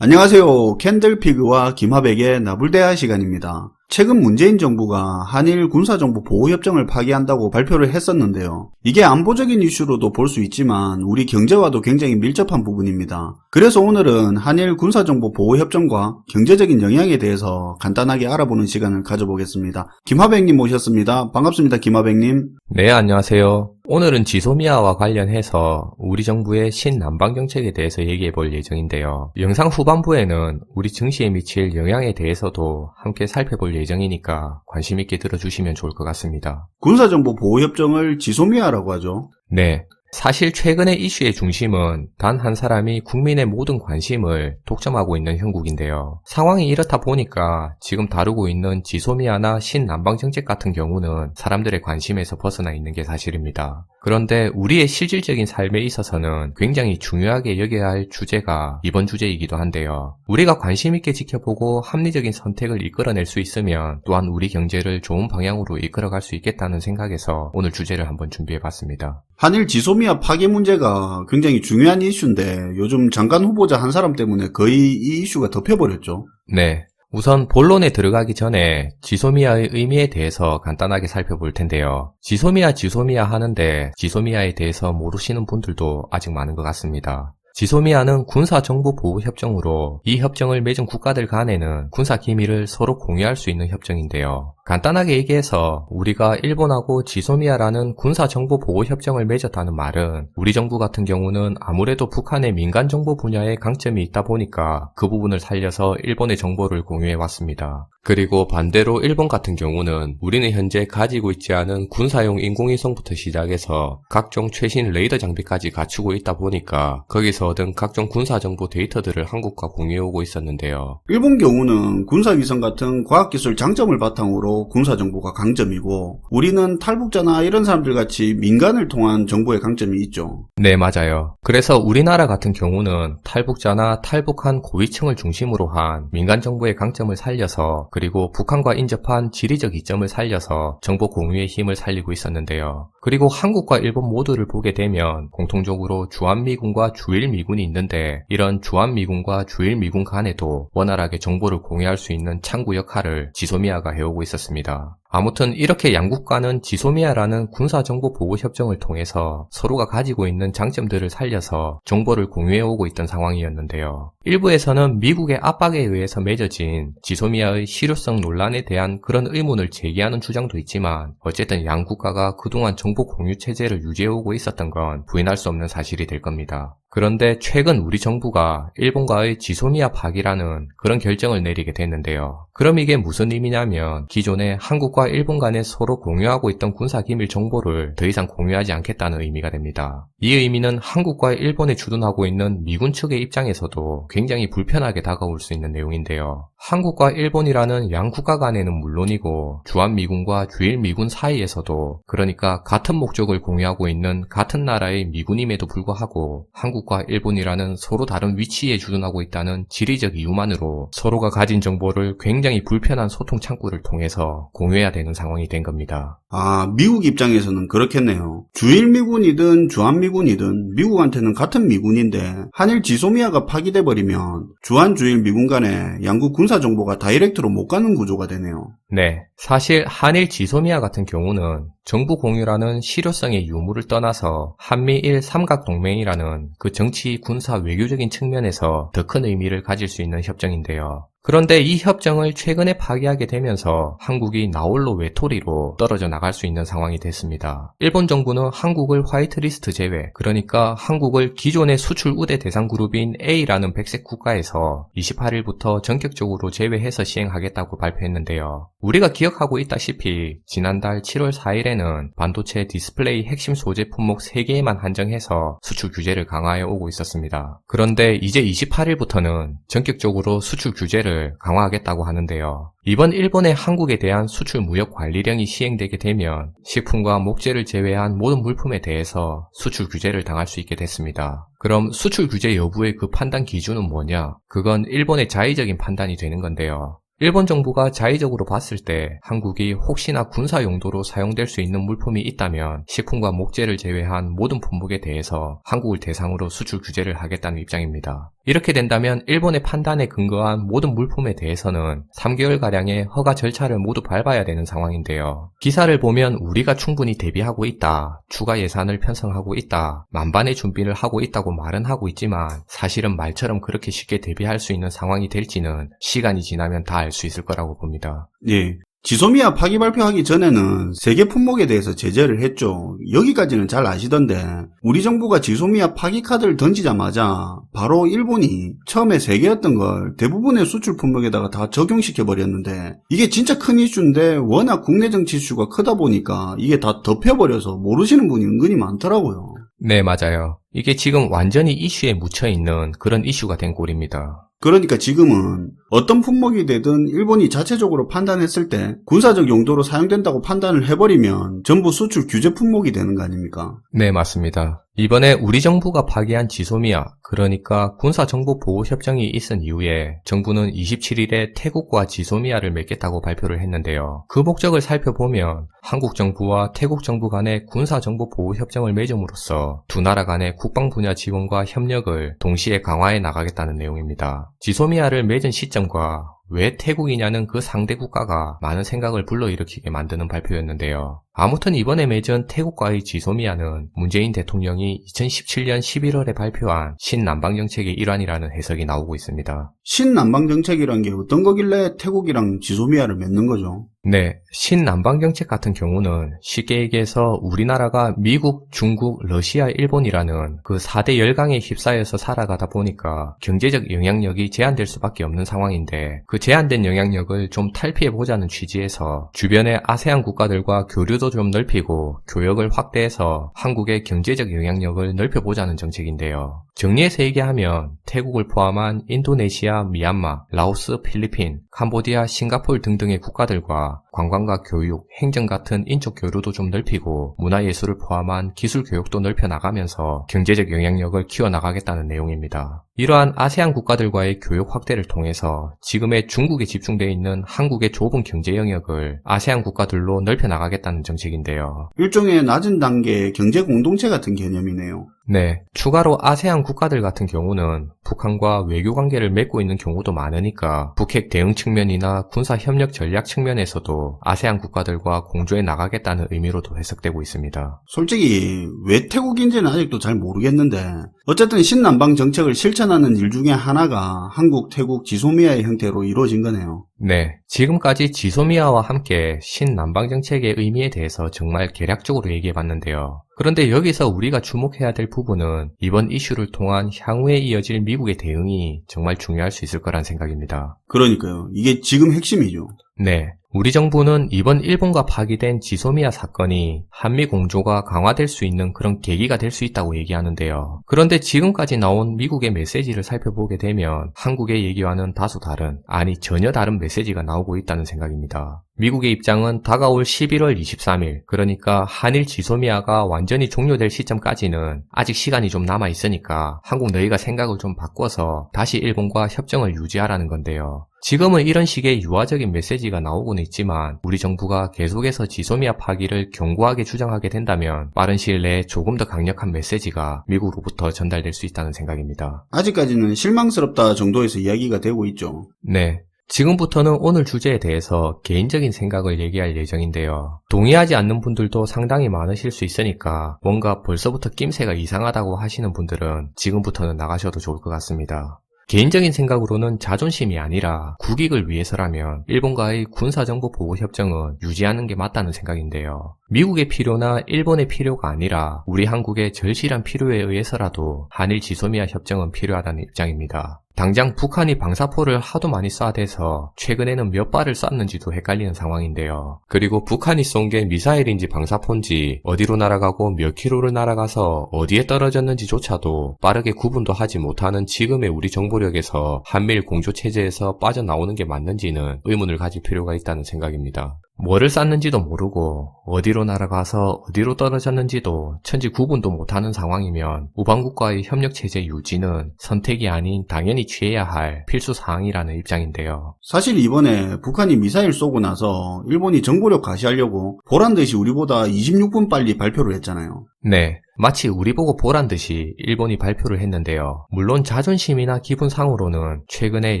안녕하세요. 캔들피그와 김하백의 나불대화 시간입니다. 최근 문재인 정부가 한일 군사정보 보호협정을 파기한다고 발표를 했었는데요. 이게 안보적인 이슈로도 볼 수 있지만 우리 경제와도 굉장히 밀접한 부분입니다. 그래서 오늘은 한일 군사정보 보호협정과 경제적인 영향에 대해서 간단하게 알아보는 시간을 가져보겠습니다. 김하백님 모셨습니다. 반갑습니다. 김하백님. 네, 안녕하세요. 오늘은 지소미아와 관련해서 우리 정부의 신남방 정책에 대해서 얘기해 볼 예정인데요. 영상 후반부에는 우리 증시에 미칠 영향에 대해서도 함께 살펴볼 예정이니까 관심 있게 들어주시면 좋을 것 같습니다. 군사정보 보호협정을 지소미아라고 하죠. 네. 사실 최근의 이슈의 중심은 단 한 사람이 국민의 모든 관심을 독점하고 있는 형국인데요. 상황이 이렇다 보니까 지금 다루고 있는 지소미아나 신남방 정책 같은 경우는 사람들의 관심에서 벗어나 있는 게 사실입니다. 그런데 우리의 실질적인 삶에 있어서는 굉장히 중요하게 여겨야 할 주제가 이번 주제이기도 한데요. 우리가 관심 있게 지켜보고 합리적인 선택을 이끌어낼 수 있으면 또한 우리 경제를 좋은 방향으로 이끌어갈 수 있겠다는 생각에서 오늘 주제를 한번 준비해 봤습니다. 한일 지소미아 파기 문제가 굉장히 중요한 이슈인데 요즘 장관 후보자 한 사람 때문에 거의 이 이슈가 덮여버렸죠. 네. 우선 본론에 들어가기 전에 지소미아의 의미에 대해서 간단하게 살펴볼 텐데요. 지소미아 지소미아 하는데 지소미아에 대해서 모르시는 분들도 아직 많은 것 같습니다. 지소미아는 군사정보보호협정으로 이 협정을 맺은 국가들 간에는 군사 기밀을 서로 공유할 수 있는 협정인데요. 간단하게 얘기해서 우리가 일본하고 지소미아라는 군사정보보호협정을 맺었다는 말은 우리 정부 같은 경우는 아무래도 북한의 민간정보 분야에 강점이 있다 보니까 그 부분을 살려서 일본의 정보를 공유해 왔습니다. 그리고 반대로 일본 같은 경우는 우리는 현재 가지고 있지 않은 군사용 인공위성부터 시작해서 각종 최신 레이더 장비까지 갖추고 있다 보니까 거기서 얻은 각종 군사정보 데이터들을 한국과 공유해 오고 있었는데요. 일본 경우는 군사위성 같은 과학기술 장점을 바탕으로 군사 정보가 강점이고 우리는 탈북자나 이런 사람들 같이 민간을 통한 정보의 강점이 있죠. 네, 맞아요. 그래서 우리나라 같은 경우는 탈북자나 탈북한 고위층을 중심으로 한 민간 정보의 강점을 살려서 그리고 북한과 인접한 지리적 이점을 살려서 정보 공유의 힘을 살리고 있었는데요. 그리고 한국과 일본 모두를 보게 되면 공통적으로 주한미군과 주일미군이 있는데 이런 주한미군과 주일미군 간에도 원활하게 정보를 공유할 수 있는 창구 역할을 지소미아가 해오고 있었습니다. 않았습니다. 아무튼 이렇게 양국과는 지소미아라는 군사정보보호협정을 통해서 서로가 가지고 있는 장점들을 살려서 정보를 공유해오고 있던 상황이었는데요. 일부에서는 미국의 압박에 의해서 맺어진 지소미아의 실효성 논란에 대한 그런 의문을 제기하는 주장도 있지만 어쨌든 양 국가가 그동안 정보 공유 체제를 유지해오고 있었던 건 부인할 수 없는 사실이 될 겁니다. 그런데 최근 우리 정부가 일본과의 지소미아 파기라는 그런 결정을 내리게 됐는데요. 그럼 이게 무슨 의미냐면 기존에 한국과 일본 간에 서로 공유하고 있던 군사기밀 정보를 더 이상 공유하지 않겠다는 의미가 됩니다. 이 의미는 한국과 일본에 주둔하고 있는 미군 측의 입장에서도 굉장히 불편하게 다가올 수 있는 내용인데요. 한국과 일본이라는 양 국가 간에는 물론이고 주한미군과 주일미군 사이에서도 그러니까 같은 목적을 공유하고 있는 같은 나라의 미군임에도 불구하고 한국과 일본이라는 서로 다른 위치에 주둔하고 있다는 지리적 이유만으로 서로가 가진 정보를 굉장히 불편한 소통 창구를 통해서 공유해 야 되는 상황이 된 겁니다. 아, 미국 입장에서는 그렇겠네요. 주일미군이든 주한미군이든 미국한테는 같은 미군인데 한일 지소미아가 파기돼 버리면 주한 주일 미군 간에 양국 군사 정보가 다이렉트로 못 가는 구조가 되네요. 네. 사실 한일 지소미아 같은 경우는 정부 공유라는 실효성의 유무를 떠나서 한미일 삼각동맹이라는 그 정치, 군사, 외교적인 측면에서 더 큰 의미를 가질 수 있는 협정인데요. 그런데 이 협정을 최근에 파기하게 되면서 한국이 나홀로 외톨이로 떨어져 나갈 수 있는 상황이 됐습니다. 일본 정부는 한국을 화이트리스트 제외, 그러니까 한국을 기존의 수출 우대 대상 그룹인 A라는 백색 국가에서 28일부터 전격적으로 제외해서 시행하겠다고 발표했는데요. 우리가 기억하고 있다시피 지난달 7월 4일에는 반도체 디스플레이 핵심 소재 품목 3개에만 한정해서 수출 규제를 강화해 오고 있었습니다. 그런데 이제 28일부터는 전격적으로 수출 규제를 강화하겠다고 하는데요. 이번 일본의 한국에 대한 수출 무역 관리령이 시행되게 되면 식품과 목재를 제외한 모든 물품에 대해서 수출 규제를 당할 수 있게 됐습니다. 그럼 수출 규제 여부의 그 판단 기준은 뭐냐? 그건 일본의 자의적인 판단이 되는 건데요. 일본 정부가 자의적으로 봤을 때 한국이 혹시나 군사 용도로 사용될 수 있는 물품이 있다면 식품과 목재를 제외한 모든 품목에 대해서 한국을 대상으로 수출 규제를 하겠다는 입장입니다. 이렇게 된다면 일본의 판단에 근거한 모든 물품에 대해서는 3개월가량의 허가 절차를 모두 밟아야 되는 상황인데요. 기사를 보면 우리가 충분히 대비하고 있다, 추가 예산을 편성하고 있다, 만반의 준비를 하고 있다고 말은 하고 있지만 사실은 말처럼 그렇게 쉽게 대비할 수 있는 상황이 될지는 시간이 지나면 다 알 수 있을 거라고 봅니다. 예. 지소미아 파기 발표하기 전에는 세계 품목에 대해서 제재를 했죠. 여기까지는 잘 아시던데 우리 정부가 지소미아 파기 카드를 던지자마자 바로 일본이 처음에 세 개였던 걸 대부분의 수출 품목에다가 다 적용시켜 버렸는데 이게 진짜 큰 이슈인데 워낙 국내 정치 이슈가 크다 보니까 이게 다 덮여버려서 모르시는 분이 은근히 많더라고요. 네, 맞아요. 이게 지금 완전히 이슈에 묻혀 있는 그런 이슈가 된 꼴입니다. 그러니까 지금은 어떤 품목이 되든 일본이 자체적으로 판단했을 때 군사적 용도로 사용된다고 판단을 해버리면 전부 수출 규제 품목이 되는 거 아닙니까? 네, 맞습니다. 이번에 우리 정부가 파기한 지소미아, 그러니까 군사정보보호협정이 있은 이후에 정부는 27일에 태국과 지소미아를 맺겠다고 발표를 했는데요. 그 목적을 살펴보면 한국 정부와 태국 정부 간의 군사정보보호협정을 맺음으로써 두 나라 간의 국방 분야 지원과 협력을 동시에 강화해 나가겠다는 내용입니다. 지소미아를 맺은 시점과 왜 태국이냐는 그 상대 국가가 많은 생각을 불러일으키게 만드는 발표였는데요. 아무튼 이번에 맺은 태국과의 지소미아는 문재인 대통령이 2017년 11월에 발표한 신남방 정책의 일환이라는 해석이 나오고 있습니다. 신남방 정책이란 게 어떤 거길래 태국이랑 지소미아를 맺는 거죠? 네, 신남방 정책 같은 경우는 쉽게 얘기해서 우리나라가 미국, 중국, 러시아, 일본이라는 그 4대 열강에 휩싸여서 살아가다 보니까 경제적 영향력이 제한될 수밖에 없는 상황인데 그 제한된 영향력을 좀 탈피해보자는 취지에서 주변의 아세안 국가들과 교류도 좀 넓히고 교역을 확대해서 한국의 경제적 영향력을 넓혀보자는 정책인데요. 정리해서 얘기하면 태국을 포함한 인도네시아, 미얀마, 라오스, 필리핀, 캄보디아, 싱가포르 등등의 국가들과 관광과 교육, 행정 같은 인적 교류도 좀 넓히고 문화예술을 포함한 기술 교육도 넓혀 나가면서 경제적 영향력을 키워 나가겠다는 내용입니다. 이러한 아세안 국가들과의 교육 확대를 통해서 지금의 중국에 집중되어 있는 한국의 좁은 경제 영역을 아세안 국가들로 넓혀 나가겠다는 정책인데요. 일종의 낮은 단계의 경제 공동체 같은 개념이네요. 네. 추가로 아세안 국가들 같은 경우는 북한과 외교 관계를 맺고 있는 경우도 많으니까 북핵 대응 측면이나 군사 협력 전략 측면에서도 아세안 국가들과 공조해 나가겠다는 의미로도 해석되고 있습니다. 솔직히 왜 태국인지는 아직도 잘 모르겠는데 어쨌든 신남방 정책을 실천하는 일 중에 하나가 한국, 태국, 지소미아의 형태로 이루어진 거네요. 네. 지금까지 지소미아와 함께 신남방 정책의 의미에 대해서 정말 개략적으로 얘기해 봤는데요. 그런데 여기서 우리가 주목해야 될 부분은 이번 이슈를 통한 향후에 이어질 미국의 대응이 정말 중요할 수 있을 거란 생각입니다. 그러니까요. 이게 지금 핵심이죠. 네. 우리 정부는 이번 일본과 파기된 지소미아 사건이 한미 공조가 강화될 수 있는 그런 계기가 될 수 있다고 얘기하는데요. 그런데 지금까지 나온 미국의 메시지를 살펴보게 되면 한국의 얘기와는 다소 다른, 아니 전혀 다른 메시지가 나오고 있다는 생각입니다. 미국의 입장은 다가올 11월 23일, 그러니까 한일 지소미아가 완전히 종료될 시점까지는 아직 시간이 좀 남아 있으니까 한국 너희가 생각을 좀 바꿔서 다시 일본과 협정을 유지하라는 건데요. 지금은 이런 식의 유화적인 메시지가 나오고는 있지만 우리 정부가 계속해서 지소미아 파기를 견고하게 주장하게 된다면 빠른 시일 내에 조금 더 강력한 메시지가 미국으로부터 전달될 수 있다는 생각입니다. 아직까지는 실망스럽다 정도에서 이야기가 되고 있죠. 네. 지금부터는 오늘 주제에 대해서 개인적인 생각을 얘기할 예정인데요. 동의하지 않는 분들도 상당히 많으실 수 있으니까 뭔가 벌써부터 낌새가 이상하다고 하시는 분들은 지금부터는 나가셔도 좋을 것 같습니다. 개인적인 생각으로는 자존심이 아니라 국익을 위해서라면 일본과의 군사정보 보호 협정은 유지하는 게 맞다는 생각인데요. 미국의 필요나 일본의 필요가 아니라 우리 한국의 절실한 필요에 의해서라도 한일 지소미아 협정은 필요하다는 입장입니다. 당장 북한이 방사포를 하도 많이 쏴대서 최근에는 몇 발을 쐈는지도 헷갈리는 상황인데요. 그리고 북한이 쏜 게 미사일인지 방사포인지 어디로 날아가고 몇 킬로를 날아가서 어디에 떨어졌는지조차도 빠르게 구분도 하지 못하는 지금의 우리 정보력에서 한미일 공조 체제에서 빠져나오는 게 맞는지는 의문을 가질 필요가 있다는 생각입니다. 뭐를 쐈는지도 모르고 어디로 날아가서 어디로 떨어졌는지도 천지 구분도 못하는 상황이면 우방국과의 협력체제 유지는 선택이 아닌 당연히 취해야 할 필수 사항이라는 입장인데요. 사실 이번에 북한이 미사일 쏘고 나서 일본이 정보력 가시하려고 보란 듯이 우리보다 26분 빨리 발표를 했잖아요. 네. 마치 우리 보고 보란 듯이 일본이 발표를 했는데요. 물론 자존심이나 기분 상으로는 최근에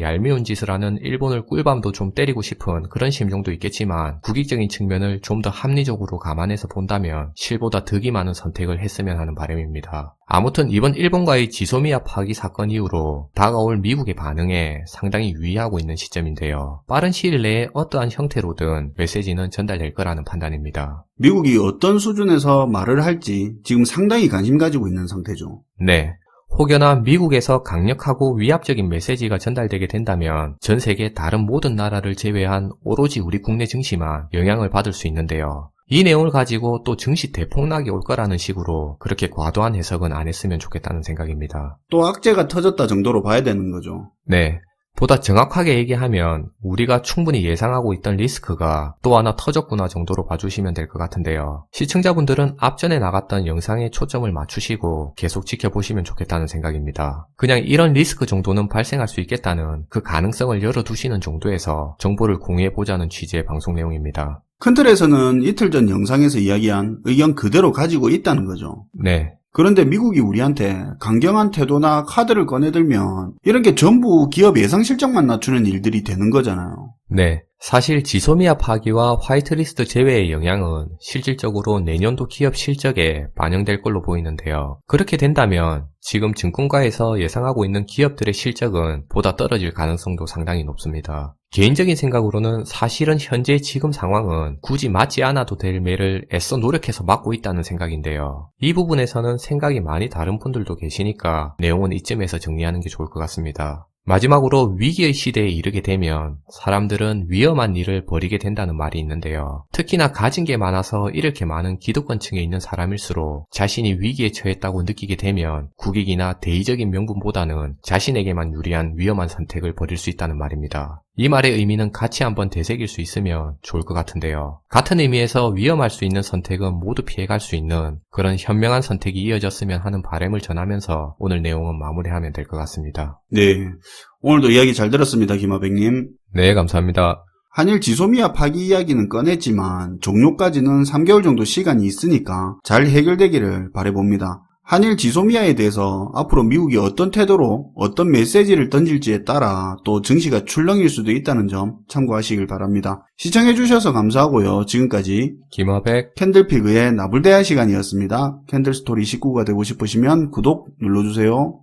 얄미운 짓을 하는 일본을 꿀밤도 좀 때리고 싶은 그런 심정도 있겠지만 국익적인 측면을 좀 더 합리적으로 감안해서 본다면 실보다 득이 많은 선택을 했으면 하는 바람입니다. 아무튼 이번 일본과의 지소미아 파기 사건 이후로 다가올 미국의 반응에 상당히 유의하고 있는 시점인데요. 빠른 시일 내에 어떠한 형태로든 메시지는 전달될 거라는 판단입니다. 미국이 어떤 수준에서 말을 할지 지금 상당히 관심 가지고 있는 상태죠. 네. 혹여나 미국에서 강력하고 위압적인 메시지가 전달되게 된다면 전 세계 다른 모든 나라를 제외한 오로지 우리 국내 증시만 영향을 받을 수 있는데요. 이 내용을 가지고 또 증시 대폭락이 올 거라는 식으로 그렇게 과도한 해석은 안 했으면 좋겠다는 생각입니다. 또 악재가 터졌다 정도로 봐야 되는 거죠. 네. 보다 정확하게 얘기하면 우리가 충분히 예상하고 있던 리스크가 또 하나 터졌구나 정도로 봐주시면 될 것 같은데요. 시청자분들은 앞전에 나갔던 영상에 초점을 맞추시고 계속 지켜보시면 좋겠다는 생각입니다. 그냥 이런 리스크 정도는 발생할 수 있겠다는 그 가능성을 열어두시는 정도에서 정보를 공유해보자는 취지의 방송 내용입니다. 큰 틀에서는 이틀 전 영상에서 이야기한 의견 그대로 가지고 있다는 거죠. 네. 그런데 미국이 우리한테 강경한 태도나 카드를 꺼내들면 이런 게 전부 기업 예상 실적만 낮추는 일들이 되는 거잖아요. 네. 사실 지소미아 파기와 화이트리스트 제외의 영향은 실질적으로 내년도 기업 실적에 반영될 걸로 보이는데요. 그렇게 된다면 지금 증권가에서 예상하고 있는 기업들의 실적은 보다 떨어질 가능성도 상당히 높습니다. 개인적인 생각으로는 사실은 현재 지금 상황은 굳이 맞지 않아도 될 매를 애써 노력해서 막고 있다는 생각인데요. 이 부분에서는 생각이 많이 다른 분들도 계시니까 내용은 이쯤에서 정리하는 게 좋을 것 같습니다. 마지막으로 위기의 시대에 이르게 되면 사람들은 위험한 일을 벌이게 된다는 말이 있는데요. 특히나 가진 게 많아서 이렇게 많은 기득권층에 있는 사람일수록 자신이 위기에 처했다고 느끼게 되면 국익이나 대의적인 명분보다는 자신에게만 유리한 위험한 선택을 벌일 수 있다는 말입니다. 이 말의 의미는 같이 한번 되새길 수 있으면 좋을 것 같은데요. 같은 의미에서 위험할 수 있는 선택은 모두 피해갈 수 있는 그런 현명한 선택이 이어졌으면 하는 바람을 전하면서 오늘 내용은 마무리하면 될 것 같습니다. 네. 오늘도 이야기 잘 들었습니다, 김하백님. 네, 감사합니다. 한일 지소미아 파기 이야기는 꺼냈지만 종료까지는 3개월 정도 시간이 있으니까 잘 해결되기를 바래봅니다. 한일 지소미아에 대해서 앞으로 미국이 어떤 태도로 어떤 메시지를 던질지에 따라 또 증시가 출렁일 수도 있다는 점 참고하시길 바랍니다. 시청해주셔서 감사하고요. 지금까지 김화백 캔들피그의 나불대화 시간이었습니다. 캔들스토리 식구가 되고 싶으시면 구독 눌러주세요.